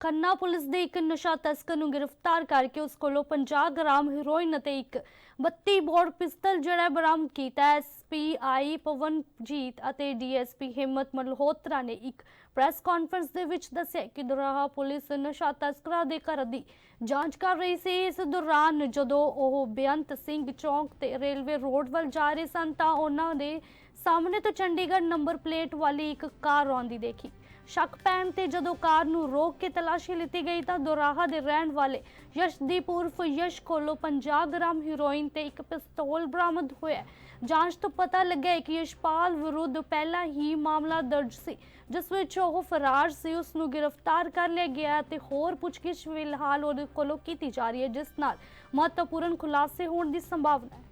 Khanna police ਦੇ ਇੱਕ ਨਸ਼ਾ ਤਸਕਰ ਨੂੰ ਗ੍ਰਿਫਤਾਰ ਕਰਕੇ ਉਸ ਕੋਲੋਂ 50 ਗ੍ਰਾਮ ਹੈਰੋਇਨ ਅਤੇ ਇੱਕ 32 ਬੋਰ ਪਿਸਤਲ ਜਿਹੜਾ ਬਰਾਮਦ ਕੀਤਾ ਹੈ। ਐਸਪੀਆਈ ਪਵਨਜੀਤ ਅਤੇ ਡੀਐਸਪੀ ਹਿੰਮਤ ਮਲਹੋਤਰਾ ਨੇ ਇੱਕ ਪ੍ਰੈਸ ਕਾਨਫਰੰਸ ਦੇ ਵਿੱਚ ਦੱਸਿਆ ਕਿ ਦੁਰਾਹਾ ਪੁਲਿਸ ਨਸ਼ਾ ਤਸਕਰਾਂ ਦੇ ਘਰ ਦੀ ਜਾਂਚ ਕਰ ਰਹੀ ਸੀ। ਇਸ ਦੌਰਾਨ ਜਦੋਂ ਉਹ ਬੇਅੰਤ ਸਿੰਘ ਚੌਂਕ ਤੇ ਰੇਲਵੇ ਰੋਡ ਵੱਲ ਜਾ ਰਹੇ ਸਨ ਤਾਂ ਉਹਨਾਂ ਦੇ ਸਾਹਮਣੇ ਤੋਂ ਚੰਡੀਗੜ੍ਹ ਨੰਬਰ ਪਲੇਟ ਵਾਲੀ ਇੱਕ ਕਾਰ ਆਉਂਦੀ ਦੇਖੀ। ਸ਼ੱਕ ਪੈਣ ਤੇ ਜਦੋਂ ਕਾਰ ਨੂੰ ਰੋਕ ਕੇ ਤਲਾਸ਼ੀ ਲਿੱਤੀ ਗਈ ਤਾਂ ਦੋਰਾਹਾ ਦੇ ਰਹਿਣ ਵਾਲੇ ਯਸ਼ਦੀਪ ਉਰਫ ਯਸ਼ ਕੋਲੋਂ 50 ਗ੍ਰਾਮ ਹੀਰੋਇਨ ਤੇ ਇੱਕ ਪਿਸਤੌਲ ਬਰਾਮਦ ਹੋਇਆ। ਜਾਂਚ ਤੋਂ ਪਤਾ ਲੱਗਿਆ ਕਿ ਯਸ਼ਪਾਲ ਵਿਰੁੱਧ ਪਹਿਲਾਂ ਹੀ ਮਾਮਲਾ ਦਰਜ ਸੀ, ਜਿਸ ਵਿੱਚ ਉਹ ਫਰਾਰ ਸੀ। ਉਸ ਨੂੰ ਗ੍ਰਿਫਤਾਰ ਕਰ ਲਿਆ ਗਿਆ ਹੈ ਤੇ ਹੋਰ ਪੁੱਛਗਿੱਛ ਫਿਲਹਾਲ ਉਹਦੇ ਕੋਲੋਂ ਕੀਤੀ ਜਾ ਰਹੀ ਹੈ, ਜਿਸ ਨਾਲ ਮਹੱਤਵਪੂਰਨ ਖੁਲਾਸੇ ਹੋਣ ਦੀ ਸੰਭਾਵਨਾ ਹੈ।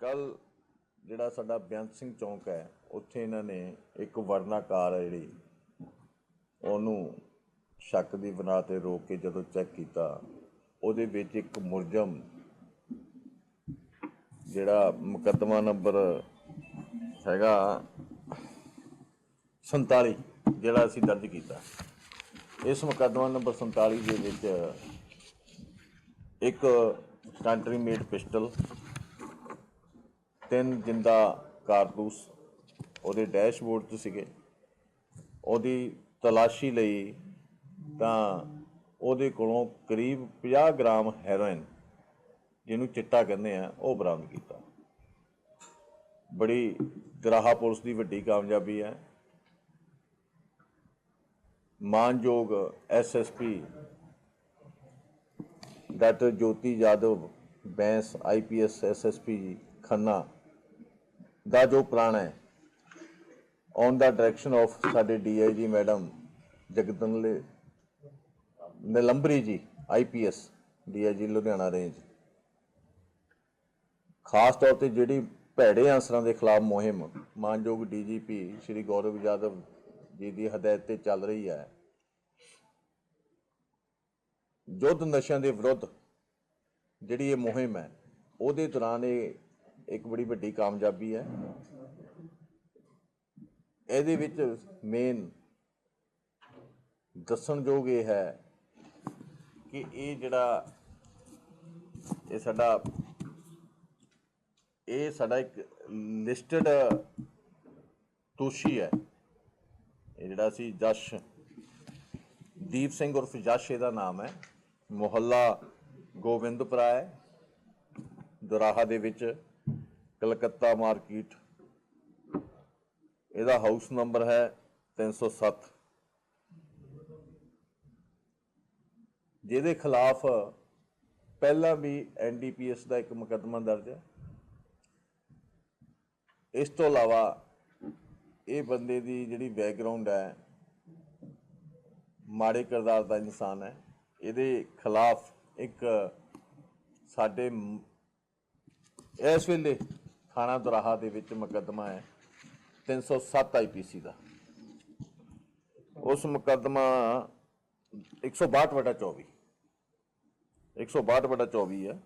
ਕੱਲ ਜਿਹੜਾ ਸਾਡਾ ਬੇਅੰਤ ਸਿੰਘ ਚੌਂਕ ਹੈ, ਉੱਥੇ ਇਹਨਾਂ ਨੇ ਇੱਕ ਵਰਨਾਕਾਰ ਹੈ ਜਿਹੜੀ, ਉਹਨੂੰ ਸ਼ੱਕ ਦੀ ਬਣਾ ਤੇ ਰੋਕ ਕੇ ਜਦੋਂ ਚੈੱਕ ਕੀਤਾ, ਉਹਦੇ ਵਿੱਚ ਇੱਕ ਮੁਰਜਮ ਜਿਹੜਾ ਮੁਕੱਦਮਾ ਨੰਬਰ ਹੈਗਾ 47 ਜਿਹੜਾ ਅਸੀਂ ਦਰਜ ਕੀਤਾ। ਇਸ ਮੁਕੱਦਮਾ ਨੰਬਰ 47 ਦੇ ਵਿੱਚ ਇੱਕ ਕੰਟਰੀ ਮੇਡ ਪਿਸਟਲ ਤਿੰਨ ਜਿੰਦਾ ਕਾਰਤੂਸ ਉਹਦੇ ਡੈਸ਼ਬੋਰਡ 'ਚ ਸੀਗੇ। ਉਹਦੀ ਤਲਾਸ਼ੀ ਲਈ ਤਾਂ ਉਹਦੇ ਕੋਲੋਂ ਕਰੀਬ 50 ਗ੍ਰਾਮ ਹੈਰੋਇਨ, ਜਿਹਨੂੰ ਚਿੱਟਾ ਕਹਿੰਦੇ ਆ, ਉਹ ਬਰਾਮਦ ਕੀਤਾ। ਬੜੀ ਗਰਾਹਾ ਪੁਲਿਸ ਦੀ ਵੱਡੀ ਕਾਮਯਾਬੀ ਹੈ। ਮਾਨਯੋਗ SSP doctor Jyoti Yadav, Bains IPS SSP ji, Khanna ਦਾ ਜੋ ਪਲਾਨ ਹੈ ਔਨ ਦਾ ਡਾਇਰੈਕਸ਼ਨ ਆਫ ਸਾਡੇ DIG madam Jagdale Nilambari ji IPS DIG Ludhiana range ਖਾਸ ਤੌਰ ਤੇ ਜਿਹੜੀ ਭੈੜੇ ਅਨਸਰਾਂ ਦੇ ਖਿਲਾਫ ਮੁਹਿੰਮ, ਮਾਨਯੋਗ ਡੀਜੀਪੀ ਸ਼੍ਰੀ ਗੌਰਵ ਯਾਦਵ ਜੀ ਦੀ ਹਦਾਇਤ ਤੇ ਚੱਲ ਰਹੀ ਹੈ। ਯੁੱਧ ਨਸ਼ਿਆਂ ਦੇ ਵਿਰੁੱਧ ਜਿਹੜੀ ਇਹ ਮੁਹਿੰਮ ਹੈ, ਉਹਦੇ ਦੌਰਾਨ ਇਹ ਇੱਕ ਬੜੀ ਵੱਡੀ ਕਾਮਯਾਬੀ ਹੈ। ਇਹਦੇ ਵਿੱਚ ਮੇਨ ਦੱਸਣਯੋਗ ਇਹ ਹੈ ਕਿ ਇਹ ਜਿਹੜਾ ਇਹ ਸਾਡਾ ਇਹ ਸਾਡਾ ਇੱਕ ਲਿਸਟਡ ਦੋਸ਼ੀ ਹੈ। ਇਹ ਜਿਹੜਾ ਸੀ ਜਸ਼, ਦੀਪ ਸਿੰਘ ਉਰਫ ਜਸ਼ ਇਹਦਾ ਨਾਮ ਹੈ। ਮੁਹੱਲਾ ਗੋਬਿੰਦਪੁਰਾ ਹੈ। ਦੁਰਾਹਾ ਦੇ ਵਿੱਚ ਕਲਕੱਤਾ ਮਾਰਕੀਟ। ਇਹਦਾ ਹਾਊਸ ਨੰਬਰ ਹੈ 307 ਜਿਹਦੇ ਖਿਲਾਫ ਪਹਿਲਾਂ ਵੀ ਐਨਡੀਪੀਐਸ ਦਾ ਇੱਕ ਮੁਕੱਦਮਾ ਦਰਜ ਹੈ। ਇਸ ਤੋਂ ਇਲਾਵਾ ਇਹ ਬੰਦੇ ਦੀ ਜਿਹੜੀ ਬੈਕਗ੍ਰਾਉਂਡ ਹੈ, ਮਾੜੇ ਕਿਰਦਾਰ ਦਾ ਇਨਸਾਨ ਹੈ। ਇਹਦੇ ਖਿਲਾਫ ਇੱਕ ਸਾਡੇ ਇਸ ਵੇਲੇ ਥਾਣਾ ਦੁਰਾਹਾ ਦੇ ਵਿੱਚ ਮੁਕੱਦਮਾ ਹੈ। 307 ਆਈਪੀਸੀ ਦਾ। ਉਸ ਮੁਕੱਦਮਾ 162 ਵਟਾ 24 162 ਵਟਾ 24 ਹੈ।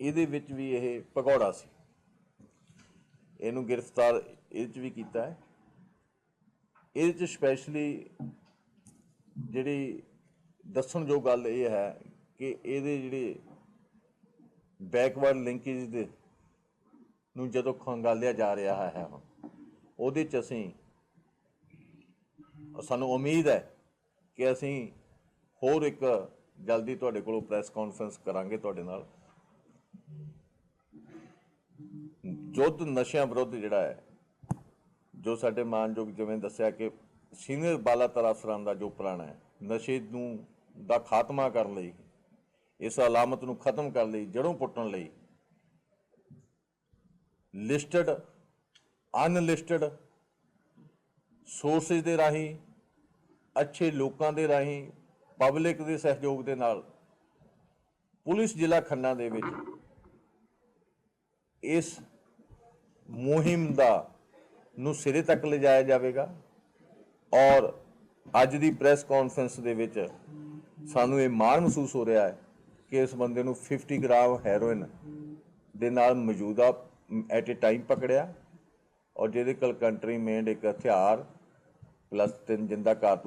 ਇਹਦੇ ਵਿੱਚ ਵੀ ਇਹ ਪਕੌੜਾ ਸੀ। ਇਹਨੂੰ ਗ੍ਰਿਫਤਾਰ ਇਹਦੇ ਚ ਵੀ ਕੀਤਾ ਹੈ। ਇਹਦੇ ਚ ਸਪੈਸ਼ਲੀ ਜਿਹੜੀ ਦੱਸਣਯੋਗ ਗੱਲ ਇਹ ਹੈ ਕਿ ਇਹਦੇ ਜਿਹੜੇ ਬੈਕਵਰਡ ਲਿੰਕੇਜ ਦੇ ਨੂੰ ਜਦੋਂ ਖੰਗਾਲਿਆ ਜਾ ਰਿਹਾ ਹੈ ਹੁਣ, ਉਹਦੇ ਚ ਅਸੀਂ, ਸਾਨੂੰ ਉਮੀਦ ਹੈ ਕਿ ਅਸੀਂ ਹੋਰ ਇੱਕ ਜਲਦੀ ਤੁਹਾਡੇ ਕੋਲੋਂ ਪ੍ਰੈਸ ਕਾਨਫਰੰਸ ਕਰਾਂਗੇ ਤੁਹਾਡੇ ਨਾਲ। ਯੁੱਧ ਨਸ਼ਿਆਂ ਵਿਰੁੱਧ ਜਿਹੜਾ ਹੈ, ਜੋ ਸਾਡੇ ਮਾਨਯੋਗ ਜਿਵੇਂ ਦੱਸਿਆ ਕਿ ਸੀਨੀਅਰ ਬਾਲਾਤਰ ਅਫਸਰਾਂ ਦਾ ਜੋ ਪ੍ਰਾਣ ਹੈ, ਨਸ਼ੇ ਨੂੰ ਦਾ ਖਾਤਮਾ ਕਰਨ ਲਈ, ਇਸ ਅਲਾਮਤ ਨੂੰ ਖਤਮ ਕਰਨ ਲਈ, ਜੜੋਂ ਪੁੱਟਣ ਲਈ ਲਿਸਟਡ ਅਨਲਿਸਟਡ ਸੋਰਸਸ ਦੇ ਰਾਹੀਂ, ਅੱਛੇ ਲੋਕਾਂ ਦੇ ਰਾਹੀਂ ਪਬਲਿਕ ਦੇ ਸਹਿਯੋਗ ਦੇ ਨਾਲ ਪੁਲਿਸ ਜ਼ਿਲ੍ਹਾ ਖੰਨਾ ਦੇ ਵਿੱਚ ਇਸ ਮੁਹਿੰਮ ਦਾ ਨੂੰ ਸਿਰੇ ਤੱਕ ਲਿਜਾਇਆ ਜਾਵੇਗਾ ਔਰ ਅੱਜ ਦੀ ਪ੍ਰੈਸ ਕਾਨਫਰੰਸ ਦੇ ਵਿੱਚ ਸਾਨੂੰ ਇਹ ਮਾਣ ਮਹਿਸੂਸ ਹੋ ਰਿਹਾ ਹੈ ਕਿ ਇਸ ਬੰਦੇ ਨੂੰ 50 ਗ੍ਰਾਮ ਹੈਰੋਇਨ ਦੇ ਨਾਲ ਮੌਜੂਦਾ ਐਟ ਅ ਟਾਈਮ ਪਕੜਿਆ ਔਰ ਜਿਹਦੇ ਕੋਲ ਕੰਟਰੀ ਮੇਡ ਇੱਕ ਹਥਿਆਰ ਪਲੱਸ ਤਿੰਨ ਜਿੰਦਾ ਕਾਰਤੂਸ